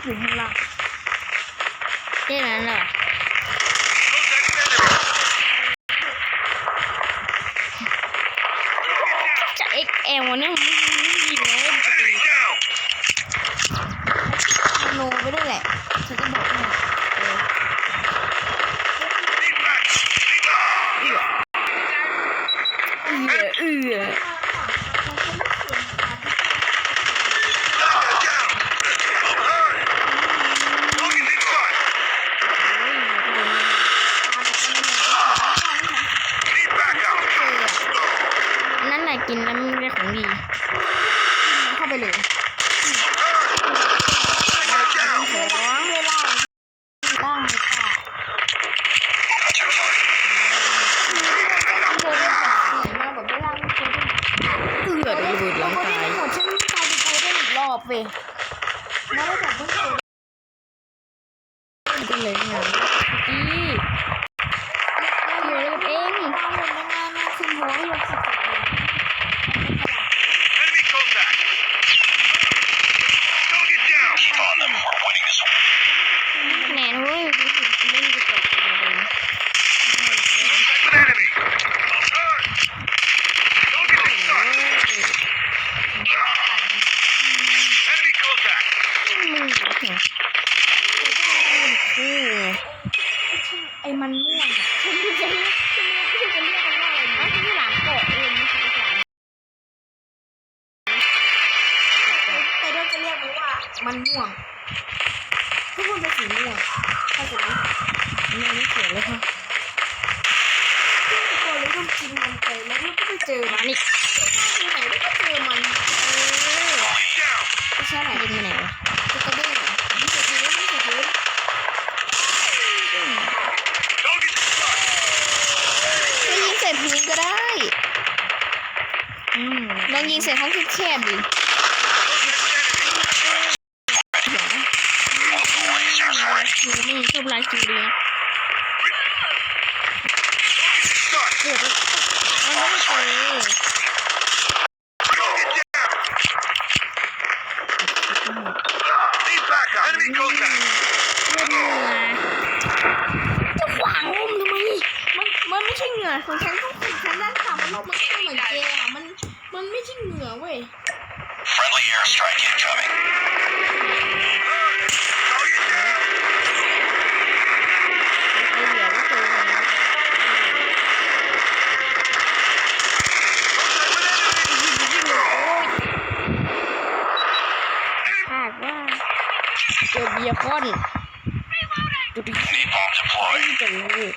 างถึงข้างล่างแค่นั้นเหรอ Contact enemy. จะ XL เนี่ยมันไม่ดีเลย Enemy down. โนไปด้วยแหละฉันจะบอกให้เออ Need back. Need back. เอือเอือ Target down. I'm hurt. Target inside. Need backup. นั่นแหละกินแล้วมันได้ของดี มันเข้าไปเลย Target down. เวลาเวลาล่างค่ะ That's your target. เธอได้แบบมาแบบเวลาเธอได้ เอือโดนระเบิดหลั งเขาตาได้ยหมดฉันกลายเป็นโกลเด้นอีกรอบเว้ยแล้วแบบเพิ่งเกิดก็เลยงานดีอยู่เองบ้านเลยนงานนะคุณหัวอยู่สัก Enemy คะแนนเว้ยเล่นกระจกเลยไอ้มันม่วงอะฉันไม่จะเรียกฉันไม่รู้จะเรียกมันว่าอะไรนะที่หลานเกะเองไม่ใช่หลานแต่เราจะเรียกมันว่ามันม่วง ทุกคนเป็นสีม่วงเข้าใจไหมยังไม่เขียนเลยค่ะทุกคนเลยต้องกินมันไปแล้วก็ไปเจอมันนี่ที่ไหนก็เจอมันเออไม่ใช่ไหนยิงไปไหนวะจะกระเด้งเหรอไม่ใช่พื้นไม่ใช่พื้น Target inside. ก็ยิงใส่พื้นก็ได้ อืมลองยิงใส่ห้องแคบๆดิ คือไม่ชอบลายคิวเรีย Inside. เดือดแล้วมันไม่เจอ Target down. Need backup. Enemy contact. เลือดเหงื่อจะขวางมุมทำไมมันมันไม่ใช่เหงื่อของฉันต้องของฉันด้านต่ำมันมันไม่เหมือนแกอะมันมันไม่ใช่เหงื่อเว้ย Friendly airstrike incoming. Target down. ไอเหลือก็เจอแล้ว Contact with enemy. คาดว่า เจอเบียร์คอนจุดที่ Need bomb deployed. จะรู้